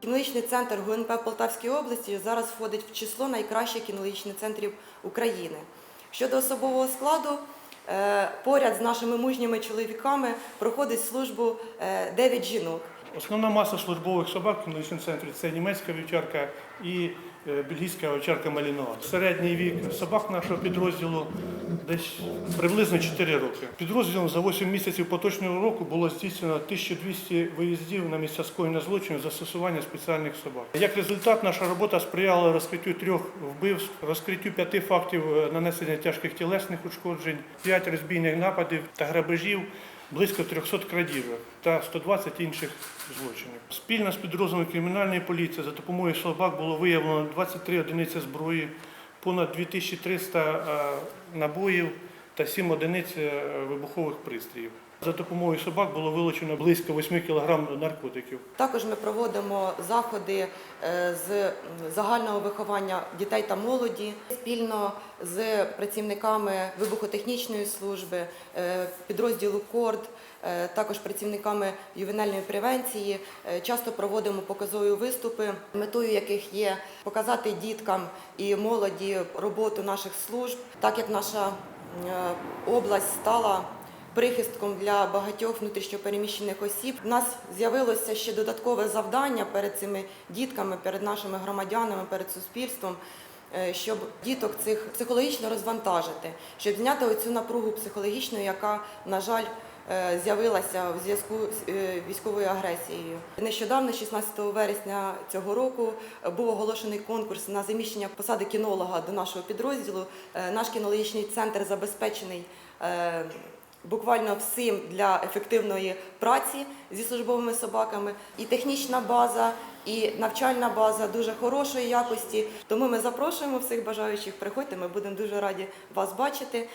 Кінологічний центр ГУНП в Полтавській області зараз входить в число найкращих кінологічних центрів України. Щодо особового складу, е, поряд з нашими мужніми чоловіками проходить службу 9 жінок. Основна маса службових собак в кінологічному центрі це німецька вівчарка і е, бельгійська вівчарка Малінова. Середній вік собак нашого підрозділу десь приблизно 4 роки. Підрозділом за 8 місяців поточного року було здійснено 1200 виїздів на місця скоєння злочинів застосування спеціальних собак. Як результат, наша робота сприяла розкриттю трьох вбивств, розкриттю п'яти фактів е, нанесення тяжких тілесних ушкоджень, 5 розбійних нападів та грабежів близько 300 крадіжок та 120 інших злочинів. Спільно з підрозділом кримінальної поліції за допомогою собак було виявлено 23 одиниці зброї, понад 2300 е, набоїв та 7 одиниць е, вибухових пристроїв. За допомогою собак було вилучено близько 8 кг наркотиків. Також ми проводимо заходи е, з загального виховання дітей та молоді спільно з працівниками вибухотехнічної служби, е, підрозділу КОРД, е, також працівниками ювенальної превенції. Часто проводимо показові виступи, метою яких є показати діткам і молоді роботу наших служб, так як наша область стала прихистком для багатьох внутрішньопереміщених осіб. У нас з'явилося ще додаткове завдання перед цими дітками, перед нашими громадянами, перед суспільством. е, Щоб діток цих психологічно розвантажити, щоб зняти оцю напругу психологічну, яка, на жаль, е, з'явилася в зв'язку з е, військовою агресією. Нещодавно, 16 вересня цього року, був оголошений конкурс на заміщення посади кінолога до нашого підрозділу. Наш кінологічний центр забезпечений буквально всім для ефективної праці зі службовими собаками. І технічна база, і навчальна база дуже хорошої якості. Тому ми запрошуємо всіх бажаючих. Приходьте, ми будемо дуже раді вас бачити.